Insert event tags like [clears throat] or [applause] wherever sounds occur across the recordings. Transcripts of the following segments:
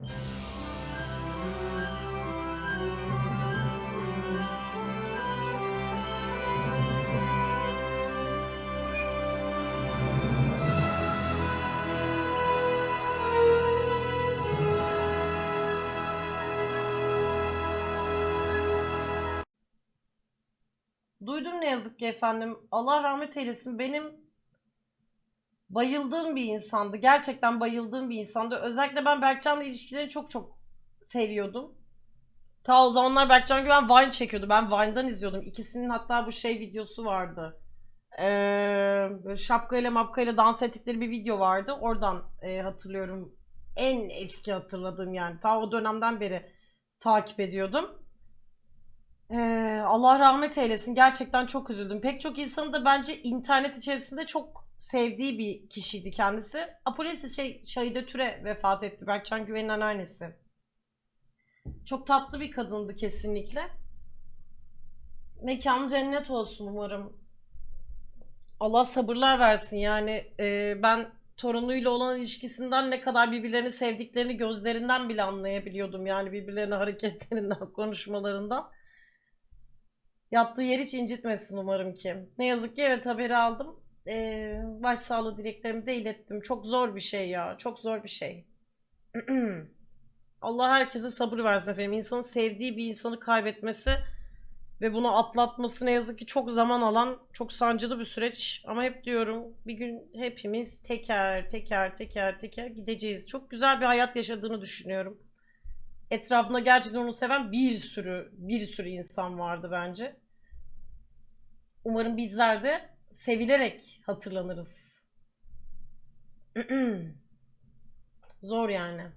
Duydum ne yazık ki efendim. Allah rahmet eylesin. Benim bayıldığım bir insandı. Gerçekten bayıldığım bir insandı. Özellikle ben Berkcan'la ilişkilerini çok çok seviyordum. Ta o zamanlar Berkcan Güven Vine çekiyordu. Ben Vine'dan izliyordum. İkisinin hatta bu şey videosu vardı. Ee, şapkayla mapkayla dans ettikleri bir video vardı. Oradan e, hatırlıyorum. En eski hatırladığım yani. Ta o dönemden beri takip ediyordum. Ee, Allah rahmet eylesin. Gerçekten çok üzüldüm. Pek çok insanın da bence internet içerisinde çok sevdiği bir kişiydi kendisi. Apolis şey Şahide Türe vefat etti. Berkcan Güven'in anneannesi. Çok tatlı bir kadındı kesinlikle. Mekanı cennet olsun umarım. Allah sabırlar versin yani. e, ben torunuyla olan ilişkisinden ne kadar birbirlerini sevdiklerini gözlerinden bile anlayabiliyordum. Yani birbirlerine hareketlerinden, [laughs] konuşmalarından. Yattığı yer hiç incitmesin umarım ki. Ne yazık ki evet haberi aldım. Ee, başsağlığı dileklerimi de ilettim. Çok zor bir şey ya. Çok zor bir şey. [clears throat] Allah herkese sabır versin efendim. İnsanın sevdiği bir insanı kaybetmesi ve bunu atlatması ne yazık ki çok zaman alan, çok sancılı bir süreç. Ama hep diyorum bir gün hepimiz teker teker teker teker gideceğiz. Çok güzel bir hayat yaşadığını düşünüyorum. Etrafında gerçekten onu seven bir sürü bir sürü insan vardı bence. Umarım bizler de sevilerek hatırlanırız. [clears throat] Zor yani.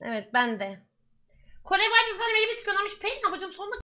Evet ben de. Kore var bir efendim elimi tıkanmış. Pelin abicim sonuna